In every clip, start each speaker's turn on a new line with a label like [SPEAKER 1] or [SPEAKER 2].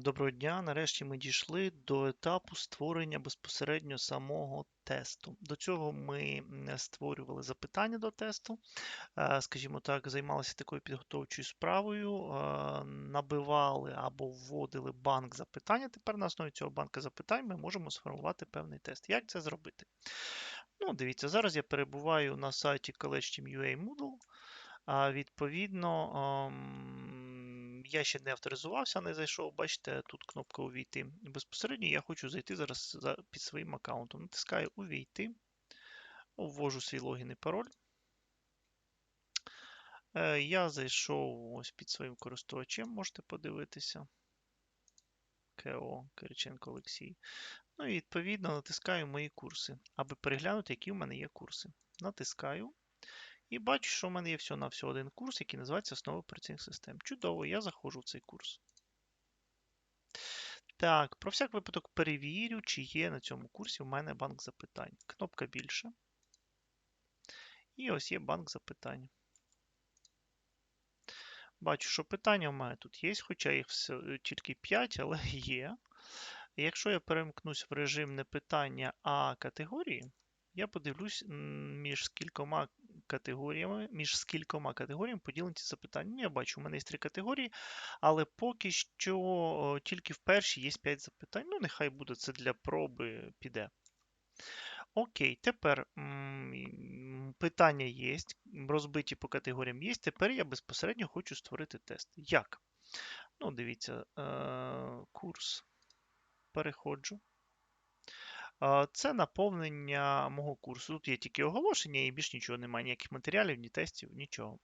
[SPEAKER 1] Доброго дня. Нарешті ми дійшли до етапу створення безпосередньо самого тесту. До цього ми створювали запитання до тесту, скажімо так, займалися такою підготовчою справою, набивали або вводили банк запитання. Тепер на основі цього банка запитань ми можемо сформувати певний тест. Як це зробити? Ну, дивіться, зараз я перебуваю на сайті College.ua Moodle. Відповідно, я ще не авторизувався, не зайшов. Бачите, тут кнопка Увійти. Безпосередньо я хочу зайти зараз за- під своїм аккаунтом. Натискаю Увійти, ввожу свій логін і пароль. Е, Я зайшов ось під своїм користувачем, можете подивитися. КО Кириченко Олексій. Ну і відповідно натискаю мої курси, аби переглянути, які в мене є курси. Натискаю. І бачу, що в мене є всього на всього один курс, який називається Основи операційних систем. Чудово, я заходжу в цей курс. Так, про всяк випадок перевірю, чи є на цьому курсі в мене банк запитань. Кнопка більше. І ось є банк запитань. Бачу, що питання в мене тут є, хоча їх все, тільки 5, але є. Якщо я перемкнусь в режим не питання, а категорії, я подивлюсь між скількома категоріями, між скількома категоріями поділені ці запитання. Ну, я бачу, у мене є три категорії, але поки що тільки в першій є 5 запитань. Ну, нехай буде це для проби піде. Окей, тепер питання є, розбиті по категоріям є. Тепер я безпосередньо хочу створити тест. Як? Ну, дивіться, е, курс. Переходжу. Це наповнення мого курсу. Тут є тільки оголошення і більш нічого немає, ніяких матеріалів, ні тестів, нічого.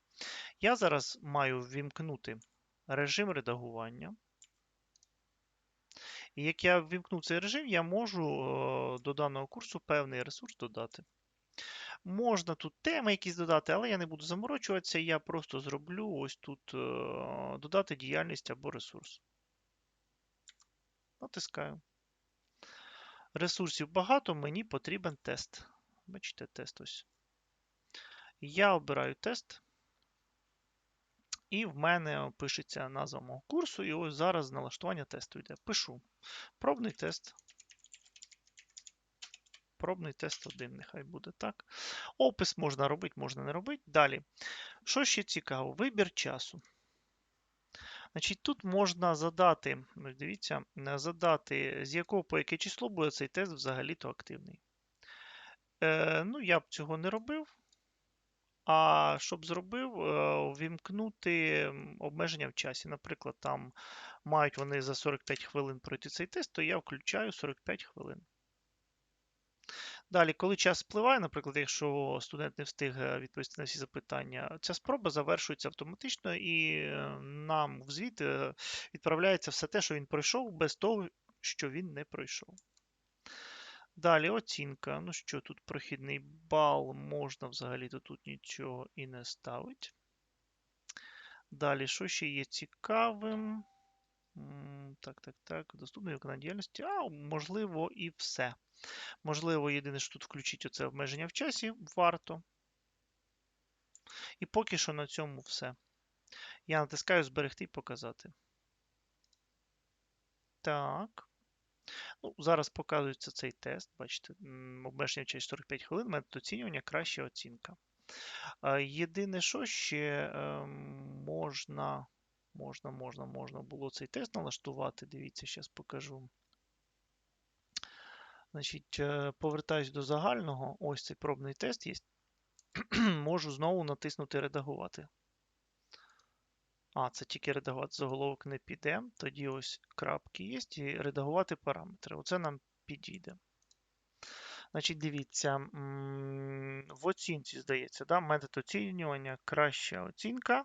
[SPEAKER 1] Я зараз маю ввімкнути режим редагування. І як я ввімкнув цей режим, я можу е, до даного курсу певний ресурс додати. Можна тут теми якісь додати, але я не буду заморочуватися, я просто зроблю ось тут е, додати діяльність або ресурс. Натискаю. Ресурсів багато, мені потрібен тест. Бачите, тест ось. Я обираю тест. І в мене пишеться назва мого курсу. І ось зараз налаштування тесту йде. Пишу. Пробний тест. Пробний тест 1, нехай буде так. Опис можна робити, можна не робити. Далі. Що ще цікаво? Вибір часу. Значить, Тут можна задати, дивіться, задати, з якого по яке число буде цей тест взагалі-то активний. Е, Ну, я б цього не робив. А щоб зробив, е, ввімкнути обмеження в часі. Наприклад, там мають вони за 45 хвилин пройти цей тест, то я включаю 45 хвилин. Далі, коли час спливає, наприклад, якщо студент не встиг е, відповісти на всі запитання, ця спроба завершується автоматично і е, нам в звіт е, відправляється все те, що він пройшов, без того, що він не пройшов. Далі оцінка. Ну що, тут прохідний бал, можна взагалі-то тут нічого і не ставити. Далі, що ще є цікавим? Так, так, так. Доступний виконання діяльності. А, можливо, і все. Можливо, єдине, що тут включити оце обмеження в часі, варто. І поки що на цьому все. Я натискаю зберегти і показати. Так. Ну, Зараз показується цей тест. Бачите, обмеження в часі 45 хвилин, метод оцінювання, краща оцінка. Єдине, що ще ем, можна, можна, можна, можна було цей тест налаштувати. Дивіться, зараз покажу. Значить, е, повертаюсь до загального. Ось цей пробний тест є. Можу знову натиснути Редагувати. А, це тільки редагувати заголовок не піде. Тоді ось крапки є і редагувати параметри. Оце нам підійде. Значить, дивіться, в оцінці, здається, да, метод оцінювання краща оцінка.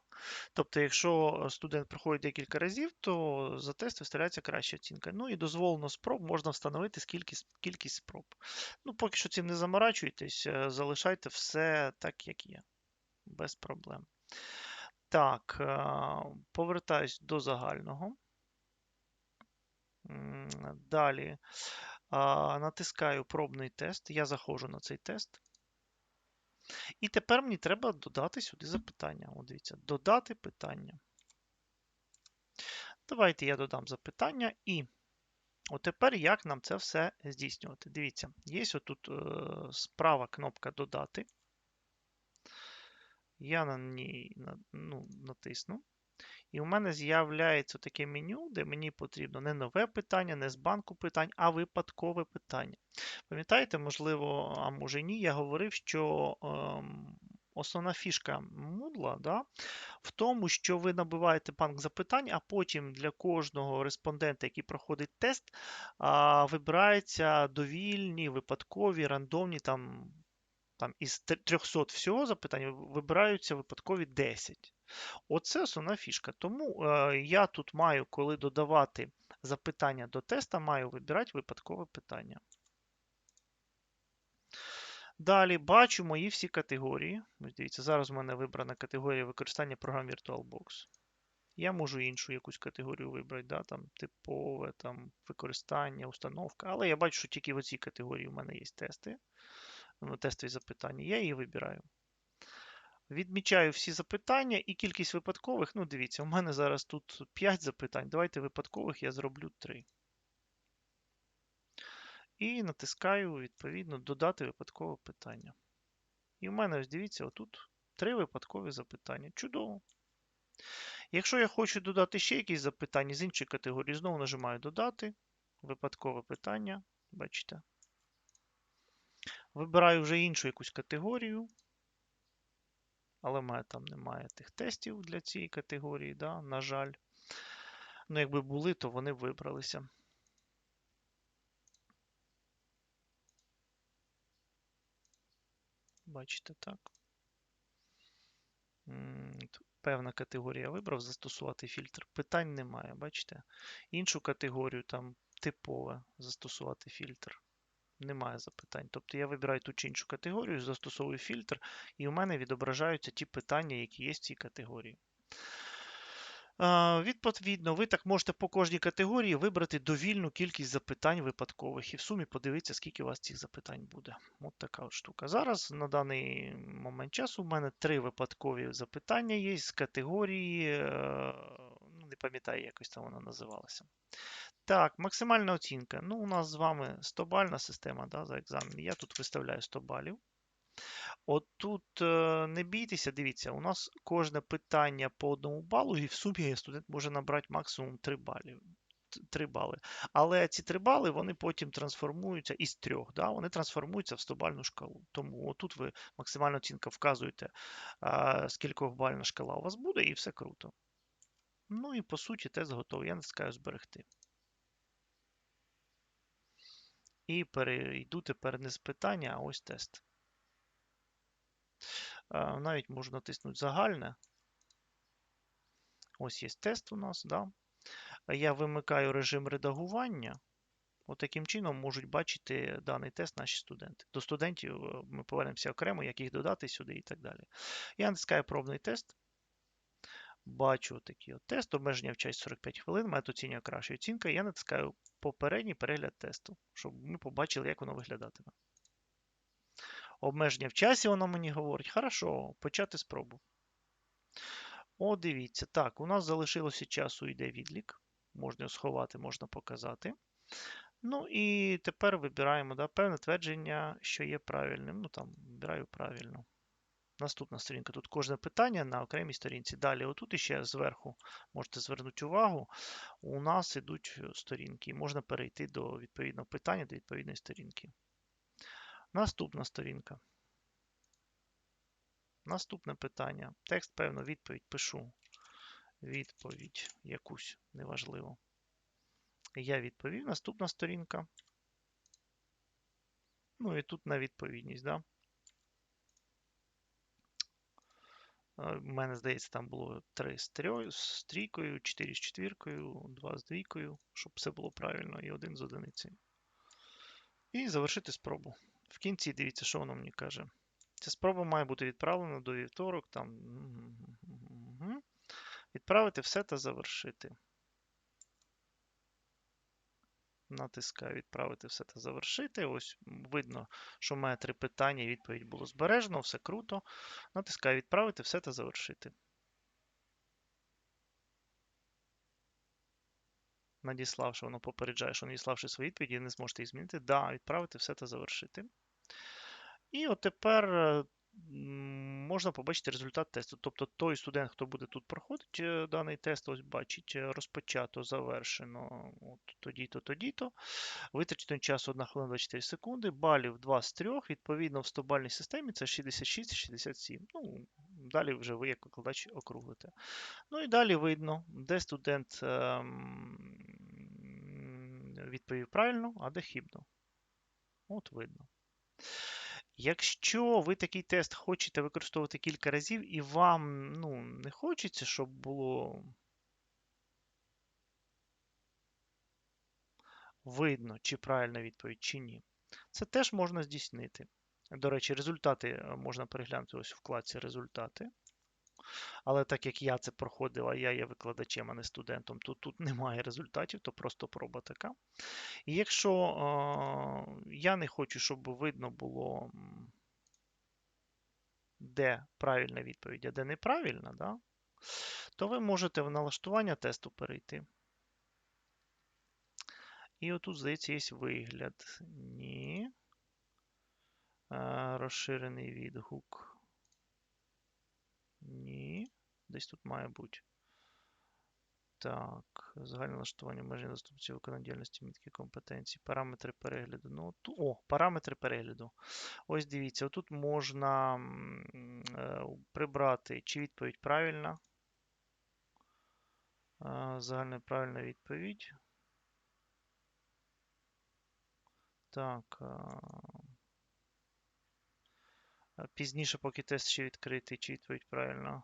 [SPEAKER 1] Тобто, якщо студент проходить декілька разів, то за тест виставляється краща оцінка. Ну і дозволено спроб можна встановити скільки, кількість спроб. Ну, поки що цим не заморачуйтесь, е, залишайте все так, як є. Без проблем. Так, е, повертаюсь до загального. Далі натискаю пробний тест. Я заходжу на цей тест. І тепер мені треба додати сюди запитання. О, дивіться, додати питання. Давайте я додам запитання і от тепер як нам це все здійснювати. Дивіться, є отут е, справа кнопка Додати. Я на ній ну, натисну. І у мене з'являється таке меню, де мені потрібно не нове питання, не з банку питань, а випадкове питання. Пам'ятаєте, можливо, а може ні, я говорив, що ем, основна фішка Moodle да, в тому, що ви набиваєте банк запитань, а потім для кожного респондента, який проходить тест, а, вибираються довільні, випадкові, рандомні там. Там із 300 всього запитань вибираються випадкові 10. Оце основна фішка. Тому е, я тут маю, коли додавати запитання до теста, маю вибирати випадкове питання. Далі бачу мої всі категорії. Ось Дивіться, зараз у мене вибрана категорія використання програм VirtualBox. Я можу іншу якусь категорію вибрати, да, там, типове, там, використання, установка. Але я бачу, що тільки в цій категорії у мене є тести, ну, тестові запитання. Я її вибираю. Відмічаю всі запитання і кількість випадкових. Ну, дивіться, у мене зараз тут 5 запитань. Давайте випадкових я зроблю 3. І натискаю, відповідно, додати випадкове питання. І в мене, ось дивіться, отут 3 випадкові запитання. Чудово. Якщо я хочу додати ще якісь запитання з іншої категорії, знову нажимаю Додати. Випадкове питання. Бачите. Вибираю вже іншу якусь категорію. Але в мене там немає тих тестів для цієї категорії, да, на жаль. Ну, якби були, то вони вибралися. Бачите, так. Певна категорія вибрав застосувати фільтр. Питань немає, бачите? Іншу категорію, там типове застосувати фільтр. Немає запитань. Тобто я вибираю ту чи іншу категорію, застосовую фільтр, і у мене відображаються ті питання, які є в цій категорії. Відповідно, ви так можете по кожній категорії вибрати довільну кількість запитань випадкових і в сумі подивитися, скільки у вас цих запитань буде. От така от штука. Зараз на даний момент часу у мене три випадкові запитання є з категорії, е, ну, не пам'ятаю, якось там вона називалася. Так, максимальна оцінка. Ну, у нас з вами 100-бальна система да, за екзамен. Я тут виставляю 100 балів. От тут е, не бійтеся, дивіться, у нас кожне питання по одному балу, і в сумі студент може набрати максимум 3 бали. 3 бали. Але ці 3 бали вони потім трансформуються із 3, да, вони трансформуються в 100-бальну шкалу. Тому отут ви максимальна оцінка вказуєте, скільки бальна шкала у вас буде, і все круто. Ну і по суті тест готовий. Я натискаю зберегти. І перейду тепер не з питання, а ось тест. Навіть можу натиснути загальне. Ось є тест у нас. Да? Я вимикаю режим редагування. От чином можуть бачити даний тест наші студенти. До студентів е, ми повернемося окремо, як їх додати сюди і так далі. Я натискаю пробний тест. Бачу такий от тест, обмеження в час 45 хвилин, метод оцінює краща оцінка. Я натискаю попередній перегляд тесту, щоб ми побачили, як воно виглядатиме. Обмеження в часі воно мені говорить. Хорошо, почати спробу. О, дивіться. Так, у нас залишилося часу, йде відлік. Можна сховати, можна показати. Ну і тепер вибираємо да, певне твердження, що є правильним. Ну там, вибираю правильно. Наступна сторінка. Тут кожне питання на окремій сторінці. Далі, отут іще зверху можете звернути увагу, у нас йдуть сторінки. Можна перейти до відповідного питання, до відповідної сторінки. Наступна сторінка. Наступне питання. Текст, певно, відповідь пишу. Відповідь якусь, неважливо. Я відповів. Наступна сторінка. Ну і тут на відповідність, да? Мене, здається, там було 3 з трійкою, 4 з четвіркою, 2 з двійкою, щоб все було правильно, і один з одиницею. І завершити спробу. В кінці дивіться, що воно мені каже. Ця спроба має бути відправлена до вівторок. Там... Відправити все та завершити. Натискаю відправити все та завершити. Ось видно, що в мене три питання, відповідь було збережено, все круто. Натискаю відправити все та завершити. надіславши, воно попереджає, що надіславши свої відповіді, не зможете їх змінити. Да, відправити все та завершити. І от тепер е, можна побачити результат тесту. Тобто той студент, хто буде тут проходити е, даний тест, ось бачить, е, розпочато, завершено тоді-то, тоді-то. Витрачено час 1 хвилина 24 секунди, балів 2 з 3, відповідно в 100-бальній системі це 66 67. Ну, далі вже ви як викладач округлите. Ну і далі видно, де студент ем, відповів правильно, а де хібно. От видно. Якщо ви такий тест хочете використовувати кілька разів, і вам ну, не хочеться, щоб було видно, чи правильна відповідь, чи ні, це теж можна здійснити. До речі, результати е, можна переглянути ось в вкладці результати. Але так як я це проходив, а я є викладачем, а не студентом, то тут немає результатів, то просто проба така. І якщо е, я не хочу, щоб видно було, де правильна відповідь, а де неправильна, да, то ви можете в налаштування тесту перейти. І отут, здається, є вигляд. Ні. Е, розширений відгук. Ні. Десь тут має бути. Так, загальне налаштування межі доступності виконання діяльності мітки компетенції, параметри перегляду. Ну, О, параметри перегляду. Ось дивіться, тут можна е, прибрати, чи відповідь правильна. Е, загальна правильна відповідь. Так. Е, пізніше, поки тест ще відкритий, чи відповідь правильна.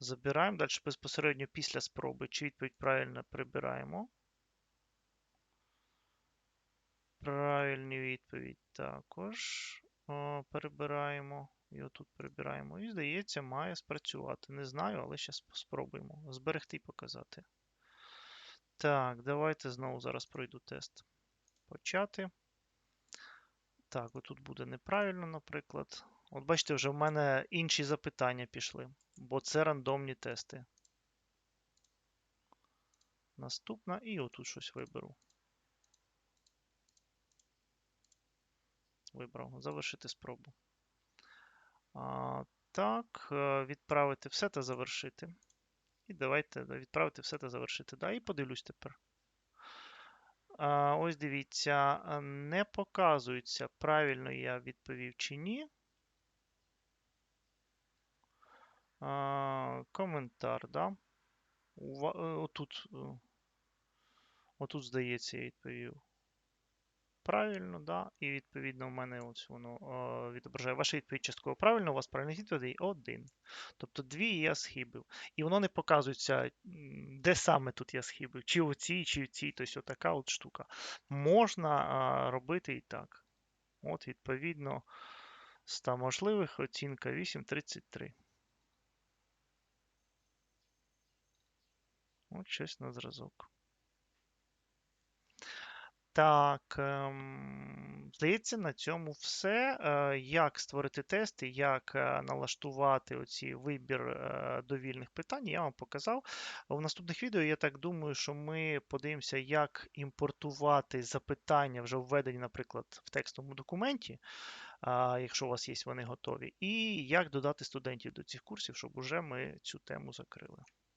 [SPEAKER 1] Забираємо. Далі безпосередньо після спроби, чи відповідь правильно прибираємо. Правильні відповідь також о, перебираємо. І отут прибираємо. І, здається, має спрацювати. Не знаю, але зараз спробуємо. Зберегти і показати. Так, давайте знову зараз пройду тест. Почати. Так, отут буде неправильно, наприклад. От бачите, вже в мене інші запитання пішли, бо це рандомні тести. Наступна, і отут щось виберу. Вибрав. Завершити спробу. А, Так, е, відправити все та завершити. І давайте відправити все та завершити. Да, І подивлюсь тепер. Ось дивіться, не показується, правильно я відповів чи ні. Коментар, да? Е, отут, е, отут, здається, я відповів. Правильно, да. І відповідно в мене ось воно о, відображає. Ваша відповідь частково правильно, у вас правильних відповідей один. Тобто дві я схибив. І воно не показується, де саме тут я схибив. Чи у цій, чи в цій. Тобто така от штука. Можна а, робити і так. От, відповідно, 100 можливих оцінка 8,33. От щось на зразок. Так, ем, здається, на цьому все. Е, як створити тести, як е, налаштувати оці вибір е, довільних питань, я вам показав. В наступних відео я так думаю, що ми подивимося, як імпортувати запитання, вже введені, наприклад, в текстовому документі, якщо у вас є вони готові, і як додати студентів до цих курсів, щоб уже ми цю тему закрили.